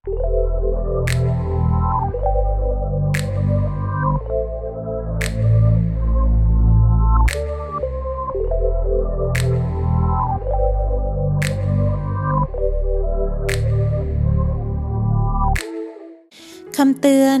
คำเตือน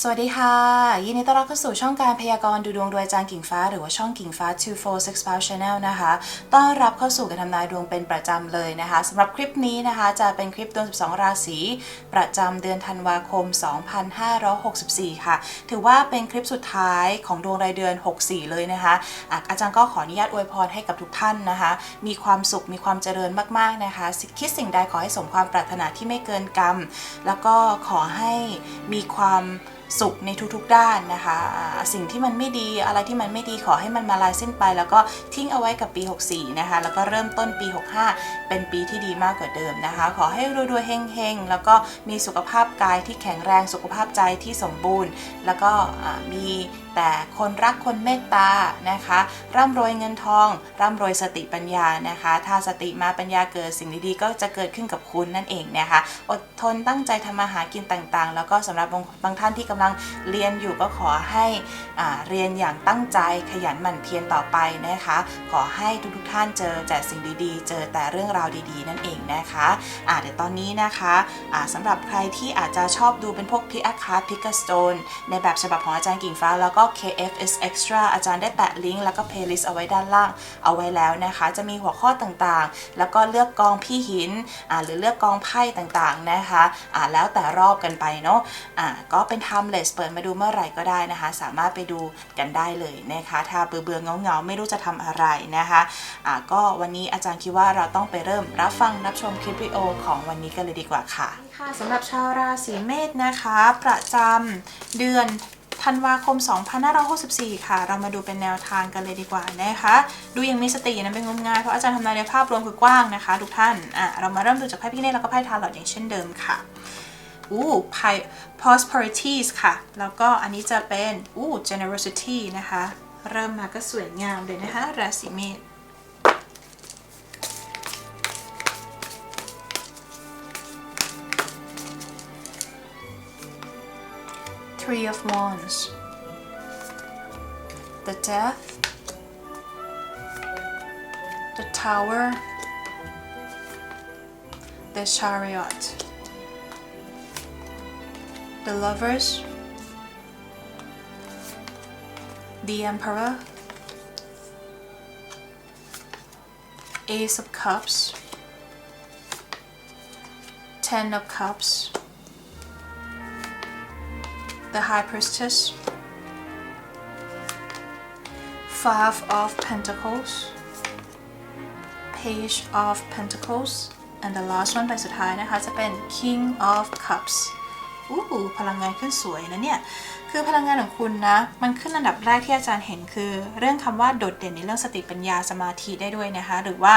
สวัสดีค่ะ ยินดีต้อนรับเข้าสู่ช่องการพยากรณ์ดูดวงโดยอาจารย์กิ่งฟ้า หรือว่าช่องกิ่งฟ้า 246 Channel นะคะ ต้อนรับเข้าสู่การทำนายดวงเป็นประจำเลยนะคะสำหรับคลิปนี้นะคะจะเป็นคลิปดวง 12 ราศีประจำเดือนธันวาคม 2564 ค่ะ ถือว่าเป็นคลิปสุดท้ายของดวงรายเดือน 64 เลยนะคะอาจารย์ก็ขออนุญาตอวยพรให้กับทุกท่านนะคะ มีความสุขมีความเจริญมากๆนะคะคิดสิ่งใดขอให้สมความปรารถนาที่ไม่เกินกรรม แล้วก็ขอให้มีความ สุขในทุกๆด้านนะคะ สิ่งที่มันไม่ดีอะไรที่มันไม่ดีขอให้มันมาลายสิ้นไป แล้วก็ทิ้งเอาไว้กับปี 64 นะคะ แล้วก็เริ่มต้นปี 65 เป็นปีที่ดีมากกว่าเดิมนะคะ ขอให้รวยๆเฮงๆ แล้วก็มีสุขภาพกายที่แข็งแรงสุขภาพใจที่สมบูรณ์ แล้วก็มีแต่คนรักคนเมตตานะคะ ร่ำรวยเงินทอง ร่ำรวยสติปัญญานะคะ ถ้าสติมาปัญญาเกิดสิ่งดีๆก็จะเกิดขึ้นกับคุณนั่นเองนะคะ อดทนตั้งใจทำมาหากินต่างๆ แล้วก็สำหรับบางบางท่านที่กำลังเรียนอยู่ก็ขอให้อ่าเรียนอย่างตั้งใจขยันหมั่นเพียรต่อไปนะคะ ขอให้ทุกๆท่านเจอแต่สิ่งดีๆ เจอแต่เรื่องราวดีๆ นั่นเองนะคะอ่าเดี๋ยวตอนนี้นะคะอ่าสำหรับใครที่อาจจะชอบดูเป็นพวกพิอาคาร์พิกสโตนในแบบฉบับของอาจารย์กิ่งฟ้าแล้วก็ KFS Extra อาจารย์ได้แปะลิงก์แล้วก็ playlist เอาไว้ด้านล่างเอาไว้แล้วนะคะ จะมีหัวข้อต่างๆ แล้วก็เลือกกองพี่หินหรือเลือกกองไพ่ต่างๆนะคะแล้วแต่รอบกันไปเนาะอ่าก็เป็น timeless เปิดมาดูเมื่อไหร่ก็ได้นะคะ สามารถไปดูกันได้เลยนะคะ ถ้าเบื่อเบื่อๆเงาไม่รู้จะทำอะไรนะคะอ่าก็วันนี้อาจารย์คิดว่าเราต้องไปเริ่มรับฟังรับชมคลิปวิดีโอของวันนี้กันเลยดีกว่าค่ะค่ะสำหรับชาวราศีเมษนะคะ ประจำเดือน ธันวาคม 2564 ค่ะ เรามาดูเป็นแนวทางกันเลยดีกว่านะคะ ดูยังมีสตินะเป็นงมงายเพราะอาจารย์ทำนายในภาพรวมคือกว้างนะคะ ทุกท่านอะเรามาเริ่มดูจากไพ่พี่เนตแล้วก็ไพ่ทาร์ลอตอย่างเช่นเดิมค่ะอู้ไพ่ prosperities ค่ะ แล้วก็อันนี้จะเป็นอู้ generosity นะคะ เริ่มมาก็สวยงามเลยนะคะราศีเมษ Three of Wands, the Death, the Tower, the Chariot, the Lovers, the Emperor, Ace of Cups, Ten of Cups, the High Priestess, Five of Pentacles, Page of Pentacles and the last one ใบสุดท้ายนะคะ จะเป็น King of Cups อู้หูพลังงานขึ้นสวยนะเนี่ย คือพลังงานของคุณนะ มันขึ้นอันดับแรกที่อาจารย์เห็นคือ เรื่องคำว่าโดดเด่นในเรื่องสติปัญญาสมาธิได้ด้วยนะคะ หรือว่า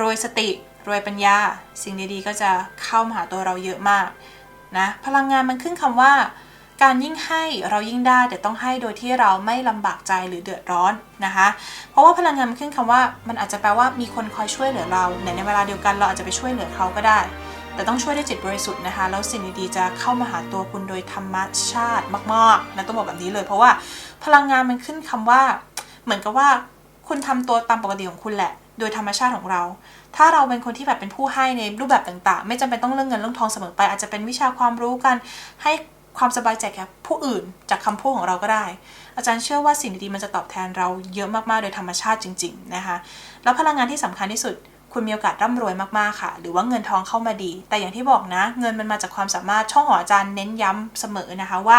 รวยสติรวยปัญญา สิ่งดีๆ ก็จะเข้ามาหาตัวเราเยอะมากนะ พลังงานมันขึ้นคำว่า การยิ่งให้เรายิ่งได้แต่ต้องให้โดยที่เราไม่ลำบากใจหรือเดือดร้อนนะคะ เพราะว่าพลังงานมันขึ้นคำว่า มันอาจจะแปลว่ามีคนคอยช่วยเหลือเราในในเวลาเดียวกันเราอาจจะไปช่วยเหลือเขาก็ได้ แต่ต้องช่วยด้วยจิตบริสุทธิ์นะคะ แล้วสิ่งดีๆจะเข้ามาหาตัวคุณโดยธรรมชาติมากๆนะต้องบอกแบบนี้เลย เพราะว่าพลังงานมันขึ้นคำว่า เหมือนกับว่าคุณทำตัวตามปกติของคุณแหละ โดยธรรมชาติของเรา ถ้าเราเป็นคนที่แบบเป็นผู้ให้ในรูปแบบต่างๆ ไม่จำเป็นต้องเรื่องเงินเรื่องทองเสมอไป อาจจะเป็นวิชาความรู้กันให้ ความสบายใจแก่ผู้อื่นจากคำพูดของเราก็ได้ อาจารย์เชื่อว่าสิ่งดีๆมันจะตอบแทนเราเยอะมากๆ โดยธรรมชาติจริง ๆ นะคะ แล้วพลังงานที่สำคัญที่สุด คุณมีโอกาสร่ำรวยมากๆค่ะ หรือว่าเงินทองเข้ามาดี แต่อย่างที่บอกนะ เงินมันมาจากความสามารถช่องหออาจารย์เน้นย้ำเสมอนะคะว่า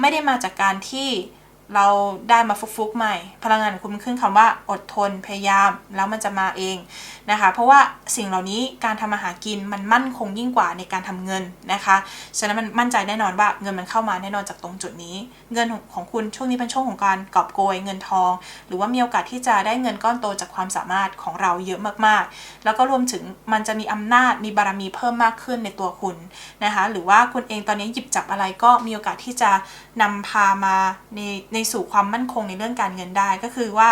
ไม่ได้มาจากการที่ เราได้มาฟุกๆใหม่ พลังงานของคุณมันขึ้นคำว่าอดทนพยายามแล้วมันจะมาเองนะคะ เพราะว่าสิ่งเหล่านี้การทำมาหากินมันมั่นคงยิ่งกว่าในการทำเงินนะคะฉะนั้นมันมั่นใจแน่นอนว่าเงินมันเข้ามาแน่นอนจากตรงจุดนี้ เงินของคุณช่วงนี้เป็นช่วงของการกอบโกยเงินทอง หรือว่ามีโอกาสที่จะได้เงินก้อนโตจากความสามารถของเราเยอะมากๆ แล้วก็รวมถึงมันจะมีอำนาจมีบารมีเพิ่มมากขึ้นในตัวคุณนะคะ หรือว่าคุณเองตอนนี้หยิบจับอะไรก็มีโอกาสที่จะนำพามาในในสู่ความมั่นคงในเรื่องการเงินได้ก็คือว่า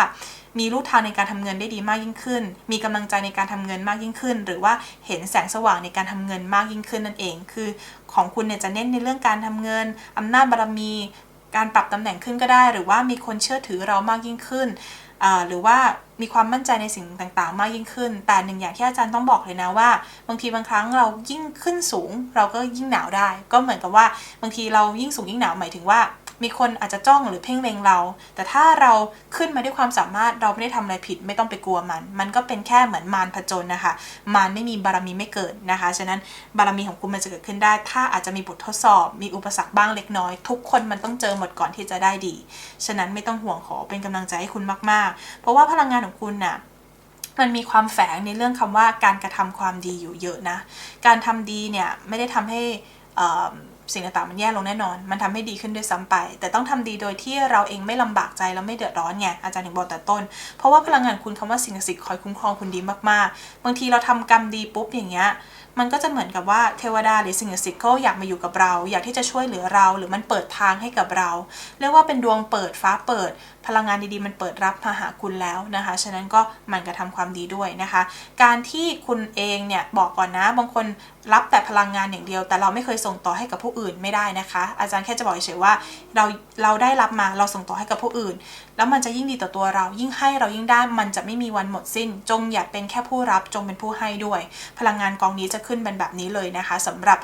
มีรูทางในการทำเงินได้ดีมากยิ่งขึ้น มีกำลังใจในการทำเงินมากยิ่งขึ้น หรือว่าเห็นแสงสว่างในการทำเงินมากยิ่งขึ้นนั่นเอง คือของคุณเนี่ยจะเน้นในเรื่องการทำเงินอำนาจบารมี การปรับตำแหน่งขึ้นก็ได้ หรือว่ามีคนเชื่อถือเรามากยิ่งขึ้น หรือว่ามีความมั่นใจในสิ่งต่างๆ มากยิ่งขึ้น แต่หนึ่งอย่างที่อาจารย์ต้องบอกเลยนะว่า บางทีบางครั้งเรายิ่งขึ้นสูง เราก็ยิ่งหนาวได้ ก็เหมือนกับว่าบางทีเรายิ่งสูงยิ่งหนาวหมายถึงว่า มีคนอาจจะจ้องหรือเพ่งเล็งเรา แต่ถ้าเราขึ้นมาด้วยความสามารถเราไม่ได้ทำอะไรผิดไม่ต้องไปกลัวมัน มันก็เป็นแค่เหมือนมารผจญนะคะ มารไม่มีบารมีไม่เกิดนะคะ ฉะนั้นบารมีของคุณมันจะเกิดขึ้นได้ ถ้าอาจจะมีบททดสอบ มีอุปสรรคบ้างเล็กน้อย ทุกคนมันต้องเจอหมดก่อนที่จะได้ดี ฉะนั้นไม่ต้องห่วงขอเป็นกำลังใจให้คุณมาก ๆ เพราะว่าพลังงานของคุณน่ะมันมีความแฝงในเรื่องคำว่าการกระทำความดีอยู่เยอะนะ การทำดีเนี่ยไม่ได้ทำให้อ่อ สิ่งต่างๆมันแย่ลงแน่นอน มันทำให้ดีขึ้นด้วยซ้ำไป แต่ต้องทำดีโดยที่เราเองไม่ลำบากใจแล้วไม่เดือดร้อนไงอาจารย์ถึงบอกแต่ต้น เพราะว่าพลังงานคุณคำว่าสิ่งศักดิ์สิทธิ์คอยคุ้มครองคุณดีมากๆ บางทีเราทำกรรมดีปุ๊บอย่างเงี้ยมันก็จะเหมือนกับว่าเทวดาหรือสิ่งศักดิ์สิทธิ์เขาอยากมาอยู่กับเรา อยากที่จะช่วยเหลือเรา หรือมันเปิดทางให้กับเรา เรียกว่าเป็นดวงเปิดฟ้าเปิดพลังงานดีๆ มันเปิดรับมาหาคุณแล้วนะคะ ฉะนั้นก็มันกระทำความดีด้วยนะคะ การที่คุณเองเนี่ยบอกก่อนนะ บางคนรับแต่พลังงานอย่างเดียว แต่เราไม่เคยส่งต่อให้กับผู้อื่นไม่ได้นะคะ อาจารย์แค่จะบอกเฉยๆว่าเราเราได้รับมาเราส่งต่อให้กับผู้อื่น แล้วมันจะยิ่งดีต่อตัวเรา ยิ่งให้เรายิ่งได้มันจะไม่มีวันหมดสิ้น จงอย่าเป็นแค่ผู้รับจงเป็นผู้ให้ด้วย พลังงานกองนี้จะขึ้นเป็นแบบนี้เลยนะคะสำหรับ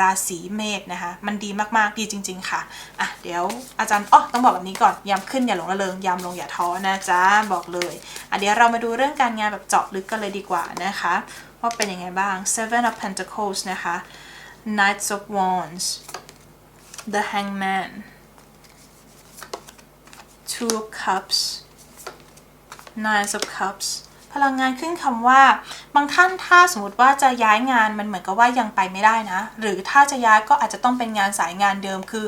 ราศีเมษนะคะ มันดีมากๆดีจริง ๆ ค่ะอะเดี๋ยวอาจารย์อ๋อต้องบอกแบบนี้ก่อนยามขึ้นอย่าหลงระเริงยามลงอย่าท้อนะจ๊ะบอกเลยอะเดี๋ยวเรามาดูเรื่องการงานแบบเจาะลึกกันเลยดีกว่านะคะว่าเป็นยังไงบ้าง Seven of Pentacles นะคะ Knights of Wands The Hangman Two of Cups Nine of Cups พลังงานขึ้นคำว่า บางท่านถ้าสมมติว่าจะย้ายงานมันเหมือนกับว่ายังไปไม่ได้นะ หรือถ้าจะย้ายก็อาจจะต้องเป็นงานสายงานเดิม คือ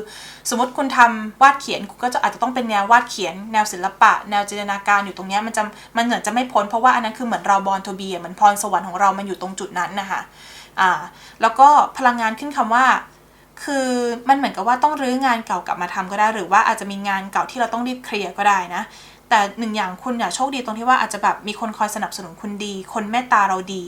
สมมติคุณทำวาดเขียนคุณก็จะอาจจะต้องเป็นแนววาดเขียน แนวศิลปะ แนวจินตนาการอยู่ตรงนี้มันจะมันเหมือนจะไม่พ้นเพราะว่าอันนั้นคือเหมือนเราบอลทบีเหมือนพรสวรรค์ของเรามันอยู่ตรงจุดนั้นนะคะอ่าแล้วก็พลังงานขึ้นคำว่าคือมันเหมือนกับว่าต้องรื้องานเก่ากลับมาทำก็ได้ หรือว่าอาจจะมีงานเก่าที่เราต้องรีบเคลียร์ก็ได้นะ แต่หนึ่งอย่างคุณอย่าโชคดีตรงที่ว่าอาจจะแบบมีคนคอยสนับสนุนคุณดี คนเมตตาเราดี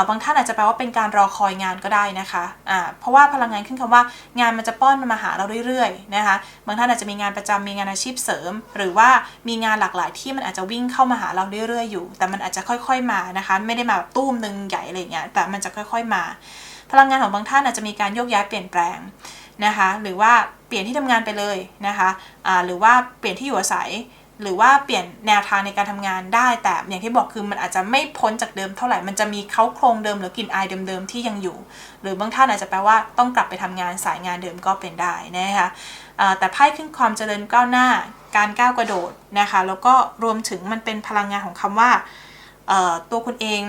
าบางท่านอาจจะแปลว่าเป็นการรอคอยงานก็ได้นะคะอ่าเพราะว่าพลังงานขึ้นคำว่างานมันจะป้อนมันมาหาเราเรื่อยๆนะคะ บางท่านอาจจะมีงานประจำมีงานอาชีพเสริม หรือว่ามีงานหลากหลายที่มันอาจจะวิ่งเข้ามาหาเราเรื่อยๆอยู่ แต่มันอาจจะค่อยๆมานะคะ ไม่ได้มาแบบตู้มหนึ่งใหญ่อะไรเงี้ย แต่มันจะค่อยๆมา พลังงานของบางท่านอาจจะมีการโยกย้ายเปลี่ยนแปลงนะคะ หรือว่าเปลี่ยนที่ทำงานไปเลยนะคะอ่าหรือว่าเปลี่ยนที่อยู่อาศัย หรือว่าเปลี่ยนแนวทางในการทำงานได้ แต่อย่างที่บอกคือมันอาจจะไม่พ้นจากเดิมเท่าไหร่ มันจะมีเขาโครงเดิมหรือกลิ่นอายเดิมๆที่ยังอยู่ หรือบางท่านอาจจะแปลว่าต้องกลับไปทำงานสายงานเดิมก็เป็นได้นะคะแต่ไพ่ขึ้นความเจริญก้าวหน้า การก้าวกระโดดนะคะ แล้วก็รวมถึงมันเป็นพลังงานของคำว่าตัวคุณเอง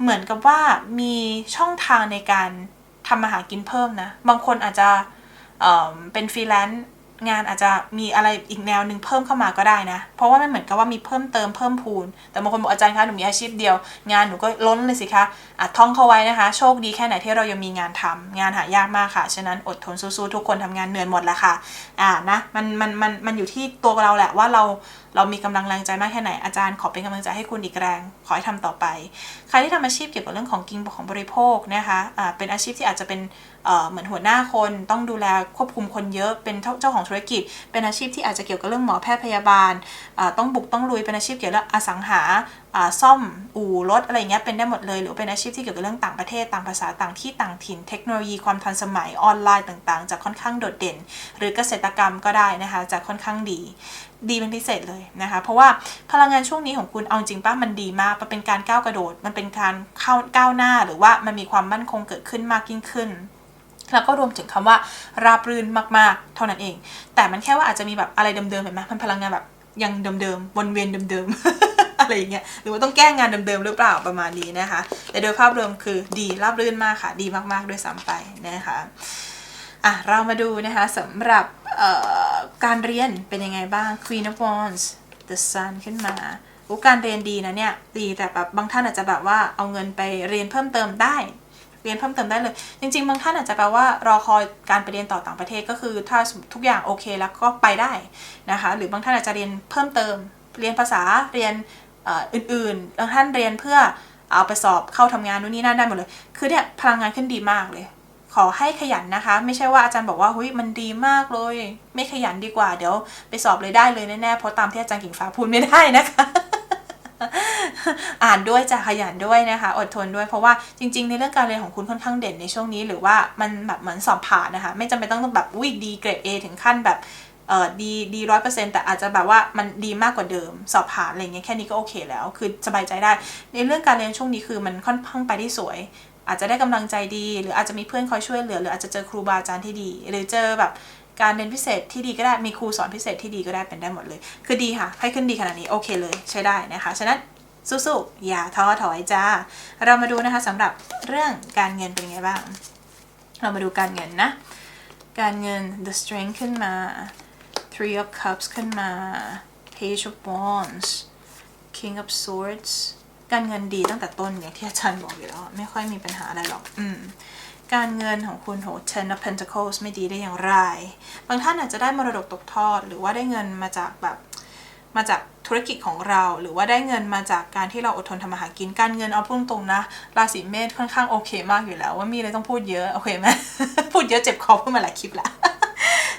เหมือนกับว่ามีช่องทางในการทำมาหากินเพิ่มนะ บางคนอาจจะเเป็นฟรีแลนซ์ งานอาจจะมีอะไรอีกแนวหนึ่งเพิ่มเข้ามาก็ได้นะ เพราะว่ามันเหมือนกับว่ามีเพิ่มเติมเพิ่มพูน แต่บางคนบอกอาจารย์คะหนูมีอาชีพเดียว งานหนูก็ล้นเลยสิคะอะท่องเข้าไว้นะคะ โชคดีแค่ไหนที่เรายังมีงานทำงานหายากมากค่ะ ฉะนั้นอดทนสู้ๆทุกคนทำงานเหนื่อยหมดแหละค่ะ อ่านะมันมันมันมันอยู่ที่ตัวเราแหละว่าเราเรามีกำลังแรงใจมากแค่ไหนอาจารย์ขอเป็นกำลังใจให้คุณอีกแรง ขอให้ทำต่อไป ใครที่ทำอาชีพเกี่ยวกับเรื่องของกินของบริโภคนะคะะเป็นอาชีพที่อาจจะเป็นเหมือนหัวหน้าคนต้องดูแลควบคุมคนเยอะเป็นเจ้าของธุรกิจ เป็นอาชีพที่อาจจะเกี่ยวกับเรื่องหมอแพทย์พยาบาลต้องบุกต้องลุยเป็นอาชีพเกี่ยวกับอสังหาซ่อมอู่รถอะไรเงี้ยเป็นได้หมดเลย หรือเป็นอาชีพที่เกี่ยวกับเรื่องต่างประเทศต่างภาษาต่างที่ต่างถิ่น เทคโนโลยีความทันสมัยออนไลน์ต่างๆ จะค่อนข้างโดดเด่น หรือเกษตรกรรมก็ได้นะคะจะค่อนข้างดี ดีเป็นพิเศษเลยนะคะ เพราะว่าพลังงานช่วงนี้ของคุณเอาจริงป้ะมันดีมากมันเป็นการก้าวกระโดด มันเป็นการเข้าก้าวหน้าหรือว่ามันมีความมั่นคงเกิดขึ้นมากยิ่งขึ้นแล้วก็รวมถึงคำว่าราบรื่นมากๆ เท่านั้นเอง แต่มันแค่ว่าอาจจะมีแบบอะไรเดิมๆเห็นไหมมันพลังงานแบบยังเดิมๆวนเวียนเดิมๆ อะไรอย่างเงี้ยหรือว่าต้องแก้งานเดิมๆหรือเปล่าประมาณนี้นะคะ แต่โดยภาพรวมคือดีราบรื่นมากค่ะ ดีมากๆด้วยซ้ำไปนะคะอะเรามาดูนะคะสำหรับการเรียนเป็นยังไงบ้าง Queen of Wands The Sun ขึ้นมาโอ้การเรียนดีนะเนี่ยดีแต่แบบบางท่านอาจจะแบบว่าเอาเงินไปเรียนเพิ่มเติมได้ เรียนเพิ่มเติมได้เลย จริง ๆ บางท่านอาจจะแปลว่ารอคอยการไปเรียนต่อต่างประเทศก็คือถ้าทุกอย่างโอเคแล้วก็ไปได้นะคะ หรือบางท่านอาจจะเรียนเพิ่มเติม เรียนภาษาเรียน อื่นๆท่านเรียนเพื่อเอาไปสอบเข้าทำงานนู่นนี่นั่นได้หมดเลย คือเนี่ยพลังงานขึ้นดีมากเลย ขอให้ขยันนะคะ ไม่ใช่ว่าอาจารย์บอกว่าเฮ้ยมันดีมากเลย ไม่ขยันดีกว่า เดี๋ยวไปสอบเลยได้เลยแน่ๆเพราะตามที่อาจารย์กิ่งฟ้าพูดไม่ได้นะคะอ่านด้วยจะขยันด้วยนะคะ อดทนด้วยเพราะว่าจริง ๆ ในเรื่องการเรียนของคุณค่อนข้างเด่นในช่วงนี้ หรือว่ามันแบบเหมือนสอบผ่านนะคะ ไม่จำเป็นต้องแบบวิดีเกรด A ถึงขั้นแบบ เออดีดีร้อยเปอร์เซ็นต์แต่อาจจะแบบว่ามันดีมากกว่าเดิม สอบผ่านอะไรเงี้ยแค่นี้ก็โอเคแล้ว คือสบายใจได้ ในเรื่องการเรียนช่วงนี้คือมันค่อนข้างไปได้สวย อาจจะได้กำลังใจดี หรืออาจจะมีเพื่อนคอยช่วยเหลือ หรืออาจจะเจอครูบาอาจารย์ที่ดี หรือเจอแบบการเรียนพิเศษที่ดีก็ได้มีครูสอนพิเศษที่ดีก็ได้เป็นได้หมดเลย คือดีค่ะให้ขึ้นดีขนาดนี้โอเคเลยใช้ได้นะคะฉะนั้นสู้ๆอย่าท้อถอยจ้า เรามาดูนะคะสำหรับเรื่องการเงินเป็นไงบ้าง เรามาดูการเงินนะ การเงิน the strength ขึ้นมา three of cups ขึ้นมา page of wands king of swords การเงินดีตั้งแต่ต้นอย่างที่อาจารย์บอกอยู่แล้ว ไม่ค่อยมีปัญหาอะไรหรอก อืมการเงินของคุณโห ten of pentacles ไม่ดีได้อย่างไร บางท่านอาจจะได้มรดกตกทอด หรือว่าได้เงินมาจากแบบ มาจากธุรกิจของเรา หรือว่าได้เงินมาจากการที่เราอดทนทำมาหากินการเงินเอาพูดตรงนะราศีเมษค่อนข้างโอเคมากอยู่แล้ว ว่ามีอะไรต้องพูดเยอะโอเคไหมพูดเยอะเจ็บคอเพูดมาหลายคลิปล้ว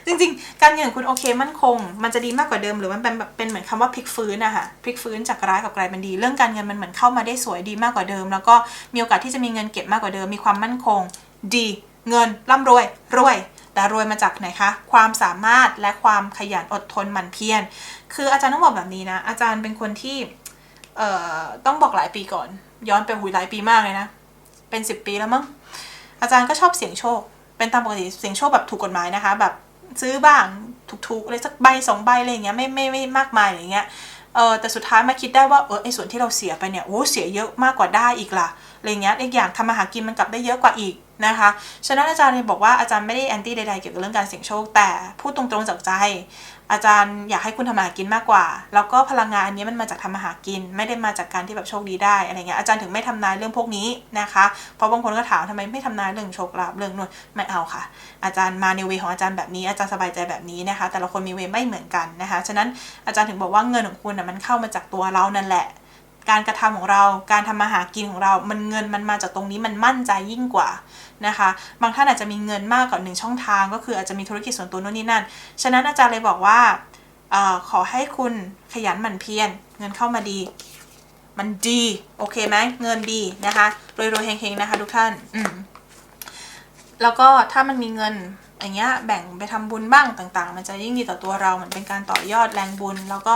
จริงๆ การเงินของคุณโอเคมั่นคง มันจะดีมากกว่าเดิมหรือมันเป็นแบบเป็นเหมือนคำว่าพลิกฟื้นนะคะพลิกฟื้นจากร้ายกับกลายเป็นดี เรื่องการเงินมันเหมือนเข้ามาได้สวยดีมากกว่าเดิม แล้วก็มีโอกาสที่จะมีเงินเก็บมากกว่าเดิม มีความมั่นคง ดี เงินร่ำรวยรวย แต่รวยมาจากไหนคะ ความสามารถและความขยันอดทนหมั่นเพียร คืออาจารย์ต้องบอกแบบนี้นะ อาจารย์เป็นคนที่เอ่อต้องบอกหลายปีก่อน ย้อนไปหุยหลายปีมากเลยนะ เป็นสิบปีแล้วมั้งอาจารย์ก็ชอบเสี่ยงโชค เป็นตามปกติเสี่ยงโชคแบบถูกกฎหมายนะคะ แบบซื้อบ้างถูกๆอะไรสักใบสองใบอะไรอย่างเงี้ยไม่ไม่ไม่มากมายอะไรเงี้ยเออแต่สุดท้ายมาคิดได้ว่าเออไอส่วนที่เราเสียไปเนี่ยโอ้เสียเยอะมากกว่าได้อีกล่ะอะไรเงี้ยอีกอย่างทำมาหากินมันกลับได้เยอะกว่าอีก นะคะ ฉะนั้นอาจารย์บอกว่าอาจารย์ไม่ได้แอนตี้ใดๆเกี่ยวกับเรื่องการเสี่ยงโชค แต่พูดตรงๆจากใจ อาจารย์อยากให้คุณทำมาหากินมากกว่า แล้วก็พลังงานอันนี้มันมาจากทำมาหากิน ไม่ได้มาจากการที่แบบโชคดีได้อะไรเงี้ยอาจารย์ถึงไม่ทำนายเรื่องพวกนี้นะคะ เพราะบางคนก็ถามทำไมไม่ทำนายเรื่องโชคลาภเรื่องนู่นไม่เอาค่ะ อาจารย์มาในเวของอาจารย์แบบนี้อาจารย์สบายใจแบบนี้นะคะ แต่ละคนมีเวไม่เหมือนกันนะคะ ฉะนั้นอาจารย์ถึงบอกว่าเงินของคุณนะมันเข้ามาจากตัวเรานั่นแหละการกระทำของเรา การทำมาหากินของเรา มันเงินมันมาจากตรงนี้มันมั่นใจยิ่งกว่า นะคะ บางท่านอาจจะมีเงินมากกว่าหนึ่งช่องทาง ก็คืออาจจะมีธุรกิจส่วนตัวโน่นนี่นั่น ฉะนั้นอาจารย์เลยบอกว่าออขอให้คุณขยันหมั่นเพียรเงินเข้ามาดี มันดีโอเคไหมเงินดีนะคะรวยๆเฮงๆนะคะ ทุกท่านอืมแล้วก็ถ้ามันมีเงินอย่างเงี้ยแบ่งไปทำบุญบ้างต่าง ๆ มันจะยิ่งดีต่อตัวเราเหมือนเป็นการต่อยอดแรงบุญ แล้วก็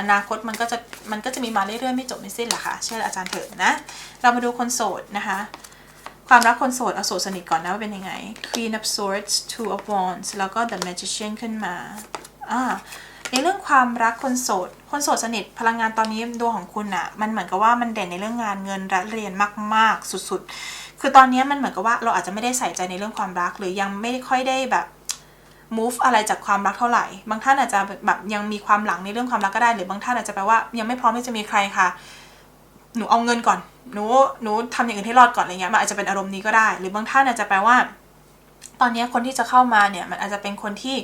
อนาคตมันก็จะมันก็จะมีมาเรื่อยๆไม่จบไม่สิ้นแหละค่ะเชื่ออาจารย์เถอะนะ เรามาดูคนโสดนะคะ ความรักคนโสดเอาโสดสนิทก่อนนะว่าเป็นยังไง Queen of Swords Two of Wands แล้วก็ The Magician ขึ้นมาอ่าในเรื่องความรักคนโสด คนโสดสนิทพลังงานตอนนี้ดวงของคุณอะมันเหมือนกับว่ามันเด่นในเรื่องงานเงินและเรียนมาก ๆ สุดๆ คือตอนนี้มันเหมือนกับว่าเราอาจจะไม่ได้ใส่ใจในเรื่องความรัก หรือยังไม่ค่อยได้แบบ move อะไรจากความรักเท่าไหร่ บางท่านอาจจะแบบยังมีความหลังในเรื่องความรักก็ได้ หรือบางท่านอาจจะแปลว่ายังไม่พร้อมที่จะมีใครค่ะ หนูเอาเงินก่อน หนูหนูทำอย่างอื่นให้รอดก่อนอะไรเงี้ยมันอาจจะเป็นอารมณ์นี้ก็ได้ หรือบางท่านอาจจะแปลว่า ตอนนี้คนที่จะเข้ามาเนี่ยมันอาจจะเป็นคนที่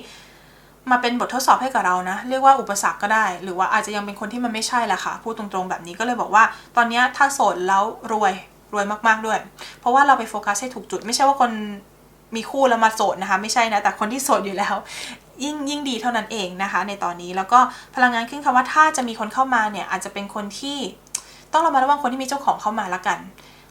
มาเป็นบททดสอบให้กับเรานะ เรียกว่าอุปสรรคก็ได้ หรือว่าอาจจะยังเป็นคนที่มันไม่ใช่แหละค่ะพูดตรงๆแบบนี้ก็เลยบอกว่า ตอนนี้ถ้าโสดแล้วรวยรวยมากๆด้วย เพราะว่าเราไปโฟกัสให้ถูกจุด ไม่ใช่ว่าคนมีคู่แล้วมาโสดนะคะ ไม่ใช่นะ แต่คนที่โสดอยู่แล้ว ยิ่งยิ่งดีเท่านั้นเองนะคะ ในตอนนี้แล้วก็พลังงานขึ้นคำว่าถ้าจะมีคนเข้ามาเนี่ยอาจจะเป็นคนที่ ต้องระมัดระวังคนที่มีเจ้าของเข้ามาละกัน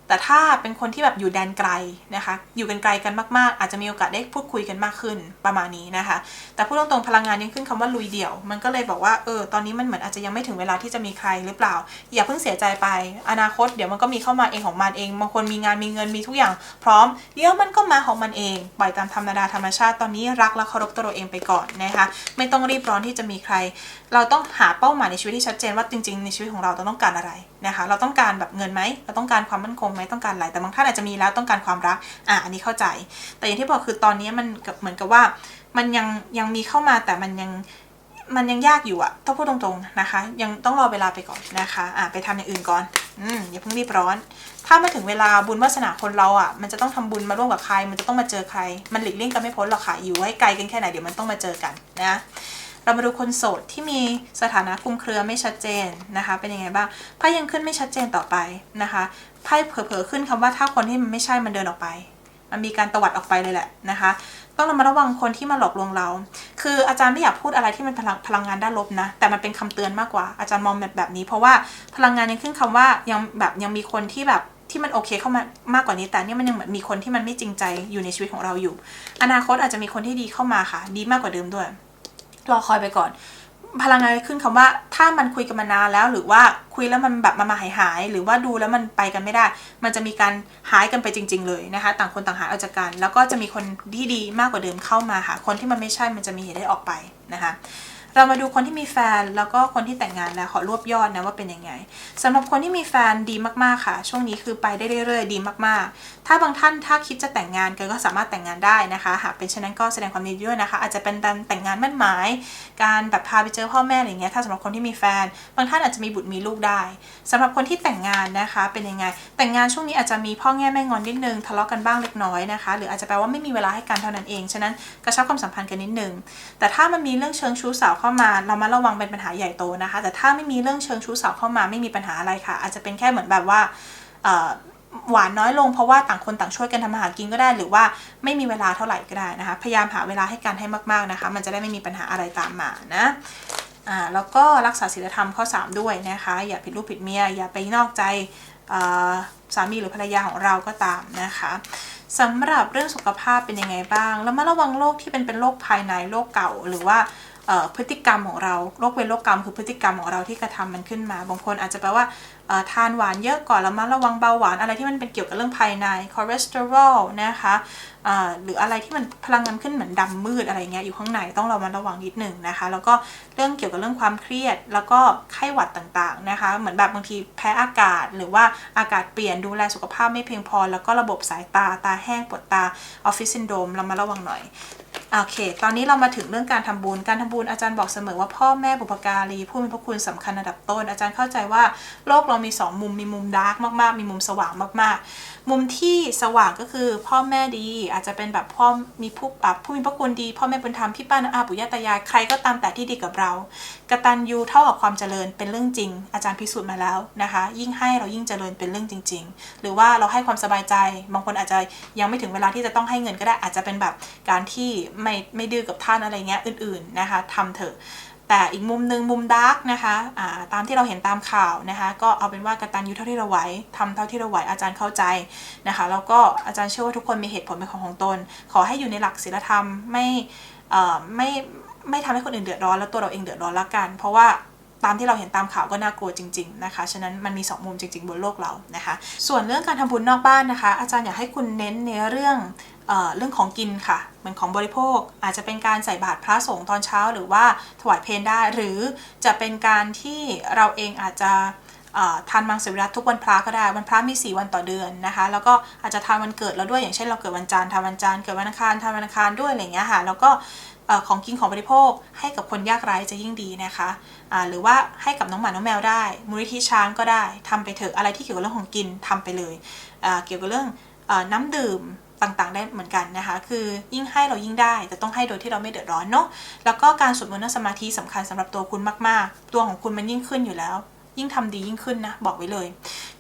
แต่ถ้าเป็นคนที่แบบอยู่แดนไกลนะคะ อยู่กันไกลกันมากๆ อาจจะมีโอกาสได้พูดคุยกันมากขึ้นประมาณนี้นะคะ แต่พูดตรงๆพลังงานยังขึ้นคำว่าลุยเดี่ยว มันก็เลยบอกว่าเออตอนนี้มันเหมือนอาจจะยังไม่ถึงเวลาที่จะมีใครหรือเปล่า อย่าเพิ่งเสียใจไป อนาคตเดี๋ยวมันก็มีเข้ามาเองของมันเองบางคนมีงานมีเงินมีทุกอย่าง พร้อมเดี๋ยวมันก็มาของมันเองปล่อยตามธรรมดาธรรมชาติตอนนี้รักและเคารพตัวเราเองไปก่อนนะคะ ไม่ต้องรีบร้อนที่จะมีใคร เราต้องหาเป้าหมายในชีวิตที่ชัดเจนว่าจริง ๆ ในชีวิตของเราเราต้องการอะไรนะคะ เราต้องการแบบเงินไหมเราต้องการความมั่นคงไหมต้องการอะไรแต่บางท่านอาจจะมีแล้วต้องการความรักอะอันนี้เข้าใจ แต่อย่างที่บอกคือตอนนี้มันเหมือนกับว่า มันยังยังมีเข้ามาแต่มันยังมันยังยากอยู่อะต้องพูดตรงๆนะคะ ยังต้องรอเวลาไปก่อนนะคะอะไปทำอย่างอื่นก่อนอืมอย่าเพิ่งรีบร้อน ถ้ามาถึงเวลาบุญวาสนาคนเราอะมันจะต้องทำบุญมาร่วมกับใคร มันจะต้องมาเจอใคร มันหลีกเลี่ยงกันไม่พ้นหรอกค่ะอยู่ให้ไกลกันแค่ไหนเดี๋ยวมันต้องมาเจอกันนะเรามาดูคนโสดที่มีสถานะคลุมเครือไม่ชัดเจนนะคะ เป็นยังไงบ้างไพ่ยังขึ้นไม่ชัดเจนต่อไปนะคะ ไพ่เผลอๆขึ้นคำว่าถ้าคนที่มันไม่ใช่มันเดินออกไป มันมีการตวัดออกไปเลยแหละนะคะ ต้องระมัดระวังคนที่มาหลอกลวงเรา คืออาจารย์ไม่อยากพูดอะไรที่มันพลังพลังงานด้านลบนะ แต่มันเป็นคำเตือนมากกว่าอาจารย์มองแบบแบบนี้ เพราะว่าพลังงานยังขึ้นคำว่ายังแบบยังมีคนที่แบบที่มันโอเคเข้ามามากกว่านี้แต่เนี่ยมันยังเหมือนมีคนที่มันไม่จริงใจอยู่ในชีวิตของเราอยู่ อนาคตอาจจะมีคนที่ดีเข้ามาค่ะ ดีมากกว่าเดิมด้วยรอคอยไปก่อน พลังงานขึ้นคำว่า ถ้ามันคุยกันมานานแล้ว หรือว่าคุยแล้วมันแบบมามาหายหาย หรือว่าดูแล้วมันไปกันไม่ได้ มันจะมีการหายกันไปจริง ๆ เลยนะคะ ต่างคนต่างหายออกจากกัน แล้วก็จะมีคนที่ดีมากกว่าเดิมเข้ามาหาคนที่มันไม่ใช่มันจะมีเหตุได้ออกไปนะคะ เรามาดูคนที่มีแฟนแล้วก็คนที่แต่งงานแล้วขอรวบยอดนะว่าเป็นยังไงสำหรับคนที่มีแฟนดีมากๆค่ะ ช่วงนี้คือไปได้เรื่อยๆ ดีมากๆ ถ้าบางท่านถ้าคิดจะแต่งงานกันก็สามารถแต่งงานได้นะคะ หากเป็นเช่นนั้นก็แสดงความยินดีด้วยนะคะ อาจจะเป็นการแต่งงานมั่นหมาย การแบบพาไปเจอพ่อแม่อะไรเงี้ยถ้าสำหรับคนที่มีแฟน บางท่านอาจจะมีบุตรมีลูกได้สำหรับคนที่แต่งงานนะคะ เป็นยังไง แต่งงานช่วงนี้อาจจะมีพ่อแง่แม่งอนนิดนึงทะเลาะกันบ้างเล็กน้อยนะคะ หรืออาจจะแปลว่าไม่มีเวลาให้กันเท่านั้นเองฉะนั้นกระชับความสัมพันธ์กันนิดนึงแต่ถ้ามันมีเรื่องเชิงชู้สาวเข้ามาเรามาระวังเป็นปัญหาใหญ่โตนะคะ แต่ถ้าไม่มีเรื่องเชิงชู้สาวเข้ามาไม่มีปัญหาอะไรค่ะ อาจจะเป็นแค่เหมือนแบบว่าหวานน้อยลงเพราะว่าต่างคนต่างช่วยกันทำอาหารกินก็ได้ หรือว่าไม่มีเวลาเท่าไหร่ก็ได้นะคะ พยายามหาเวลาให้กันให้มากๆนะคะ มันจะได้ไม่มีปัญหาอะไรตามมานะอ่าแล้วก็รักษาศีลธรรมข้อ 3 ด้วยนะคะ อย่าผิดลูกผิดเมีย อย่าไปนอกใจสามีหรือภรรยาของเราก็ตามนะคะสำหรับเรื่องสุขภาพเป็นยังไงบ้าง แล้วมาระวังโรคที่เป็นเป็นโรคภายในโรคเก่า หรือว่า พฤติกรรมของเราโรคเวรโรคกรรม คือพฤติกรรมของเราที่กระทำมันขึ้นมา บางคนอาจจะแปลว่าทานหวานเยอะก่อนแล้วมาระวังเบาหวานอะไรที่มันเป็นเกี่ยวกับเรื่องภายในคอเลสเตอรอลนะคะหรืออะไรที่มันพลังงานขึ้นเหมือนดำมืดอะไรเงี้ยอยู่ข้างในต้องเรามาระวังนิดหนึ่งนะคะ แล้วก็เรื่องเกี่ยวกับเรื่องความเครียด แล้วก็ไข้หวัดต่างๆนะคะ เหมือนแบบบางทีแพ้อากาศ หรือว่าอากาศเปลี่ยนดูแลสุขภาพไม่เพียงพอ แล้วก็ระบบสายตาตาแห้งปวดตาออฟฟิศซินโดรมเรามาระวังหน่อย โอเค ตอนนี้เรามาถึงเรื่องการทำบุญ การทำบุญอาจารย์บอกเสมอว่าพ่อแม่บุพการีผู้มีพระคุณสำคัญอันดับต้น อาจารย์เข้าใจว่าโลกเรามีสองมุม มีมุมดาร์กมากๆ มีมุมสว่างมากๆ มุมที่สว่างก็คือพ่อแม่ดี อาจจะเป็นแบบพ่อมีผู้ผู้มีพระคุณดี พ่อแม่บุญธรรมพี่ป้าน้าอาปู่ย่าตายายใครก็ตามแต่ที่ดีกับเรา กตัญญูเท่ากับความเจริญเป็นเรื่องจริง อาจารย์พิสูจน์มาแล้วนะคะ ยิ่งให้เรายิ่งเจริญเป็นเรื่องจริง ๆ หรือว่าเราให้ความสบายใจ บางคนอาจจะยังไม่ถึงเวลาที่จะต้องให้เงินก็ได้อาจจะเป็นแบบการที่ไม่ไม่ดื้อกับท่านอะไรเงี้ยอื่นๆนะคะทำเถอะ แต่อีกมุมหนึ่งมุมดาร์กนะคะอ่าตามที่เราเห็นตามข่าวนะคะ ก็เอาเป็นว่ากตัญญูเท่าที่เราไหวทำเท่าที่เราไหวอาจารย์เข้าใจนะคะ แล้วก็อาจารย์เชื่อว่าทุกคนมีเหตุผลเป็นของของตน ขอให้อยู่ในหลักศีลธรรมไม่ไม่ไม่ทำให้คนอื่นเดือดร้อนแล้วตัวเราเองเดือดร้อนละกัน เพราะว่าตามที่เราเห็นตามข่าวก็น่ากลัวจริงๆนะคะ ฉะนั้นมันมีสองมุมจริงๆ บนโลกเรานะคะ ส่วนเรื่องการทำบุญนอกบ้านนะคะ อาจารย์อยากให้คุณเน้นในเรื่อง เรื่องของกินค่ะเหมือนของบริโภค อาจจะเป็นการใส่บาตรพระสงฆ์ตอนเช้า หรือว่าถวายเพลได้ หรือจะเป็นการที่เราเองอาจจะทานมังสวิรัตทุกวันพระก็ได้ วันพระมี 4 วันต่อเดือนนะคะ แล้วก็อาจจะทานวันเกิดเราด้วย อย่างเช่นเราเกิดวันจันทร์ทานวันจันทร์ เกิดวันอังคารทานวันอังคารด้วยอะไรเงี้ยค่ะ แล้วก็ของกินของบริโภคให้กับคนยากไร้จะยิ่งดีนะคะ หรือว่าให้กับน้องหมา น้องแมวได้ มูลนิธิช้างก็ได้ทำไปเถอะ อะไรที่เกี่ยวกับเรื่องของกินทำไปเลย เกี่ยวกับเรื่องน้ำดื่ม ต่างๆ ได้เหมือนกันนะคะ คือยิ่งให้เรายิ่งได้ แต่ต้องให้โดยที่เราไม่เดือดร้อนเนาะแล้วก็การสวดมนต์นั่งสมาธิสำคัญสำหรับตัวคุณมากๆ ตัวของคุณมันยิ่งขึ้นอยู่แล้ว ยิ่งทำดียิ่งขึ้นนะ บอกไว้เลย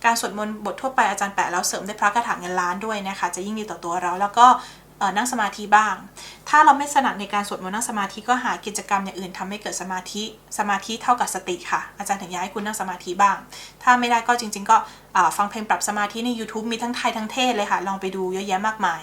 การสวดมนต์บททั่วไปอาจารย์แปะแล้วเสริมด้วยพระคาถาเงินล้านด้วยนะคะ จะยิ่งดีต่อตัวเราแล้วก็ นั่งสมาธิบ้าง ถ้าเราไม่สนัดในการสวดมนต์นั่งสมาธิก็หากิจกรรมอย่างอื่นทำให้เกิดสมาธิ สมาธิเท่ากับสติค่ะ อาจารย์ถึงอยากให้คุณนั่งสมาธิบ้าง ถ้าไม่ได้ก็จริง ๆ ก็ฟังเพลงปรับสมาธิใน YouTube มีทั้งไทยทั้งเทศเลยค่ะ ลองไปดูเยอะแยะมากมาย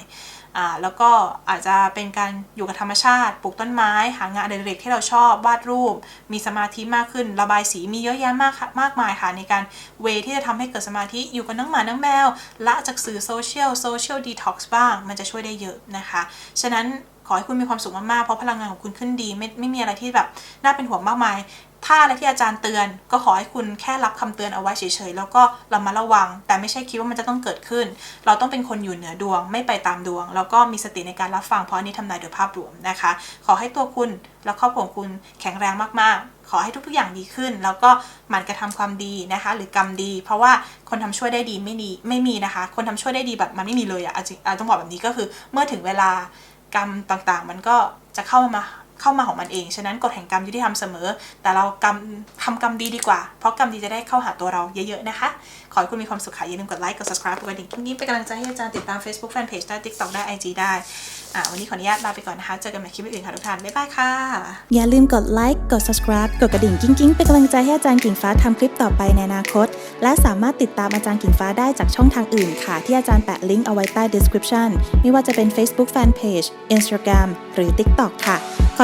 อ่าแล้วก็อาจจะเป็นการอยู่กับธรรมชาติปลูกต้นไม้ หางานอดิเรกที่เราชอบวาดรูป มีสมาธิมากขึ้น ระบายสีมีเยอะแยะมากมากมายค่ะในการเวที่จะทำให้เกิดสมาธิอยู่กับน้องหมาน้องแมว ละจากสื่อโซเชียลโซเชียลดีท็อกซ์บ้าง มันจะช่วยได้เยอะนะคะ ฉะนั้นขอให้คุณมีความสุขมากๆ เพราะพลังงานของคุณขึ้นดี ไม่ไม่มีอะไรที่แบบน่าเป็นห่วงมากมาย ถ้าอะไรที่อาจารย์เตือน ก็ขอให้คุณแค่รับคำเตือนเอาไว้เฉยๆ แล้วก็เรามาระวัง แต่ไม่ใช่คิดว่ามันจะต้องเกิดขึ้น เราต้องเป็นคนอยู่เหนือดวง ไม่ไปตามดวง แล้วก็มีสติในการรับฟัง เพราะนนี้ทำนายโดยภาพรวมนะคะ ขอให้ตัวคุณและครอบครัวคุณแข็งแรงมากๆ ขอให้ทุกๆอย่างดีขึ้น แล้วก็หมั่นกระทำความดีนะคะ หรือกรรมดี เพราะว่าคนทำช่วยได้ดีไม่ดีไม่มีนะคะ คนทำช่วยได้ดีแบบมันไม่มีเลยอะ่ะต้องบอกแบบนี้ก็คือ เมื่อถึงเวลากรรมต่างๆ มันก็จะเข้ามา เข้ามาของมันเอง ฉะนั้นกฎแห่งกรรมยุติธรรมเสมอ แต่เรากรรมทำกรรมดีดีกว่า เพราะกรรมดีจะได้เข้าหาตัวเราเยอะๆนะคะ ขอให้คุณมีความสุขค่ะอย่าลืมกดไลค์ กด subscribe กดกระดิ่งกิ๊งๆเป็นกำลังใจให้อาจารย์ติดตาม Facebook Fanpage ได้ TikTok ได้ IG ได้ อะวันนี้ขออนุญาตลาไปก่อนนะคะ เจอกันใหม่คลิปอื่นค่ะทุกท่าน บ๊ายบายค่ะ อย่าลืมกดไลค์ กด subscribe กดกระดิ่งกิ้งๆ เป็นกำลังใจให้อาจารย์กิ่งฟ้าทำคลิปต่อไปในอนาคต และสามารถติดตามอาจารย์กิ่งฟ้าได้จากช่องทางอื่นค่ะที่อาจารย์แปะลิงก์เอาไว้ใต้ description ไม่ว่าจะเป็น Facebook Fanpage Instagram หรือ TikTok ค่ะขอ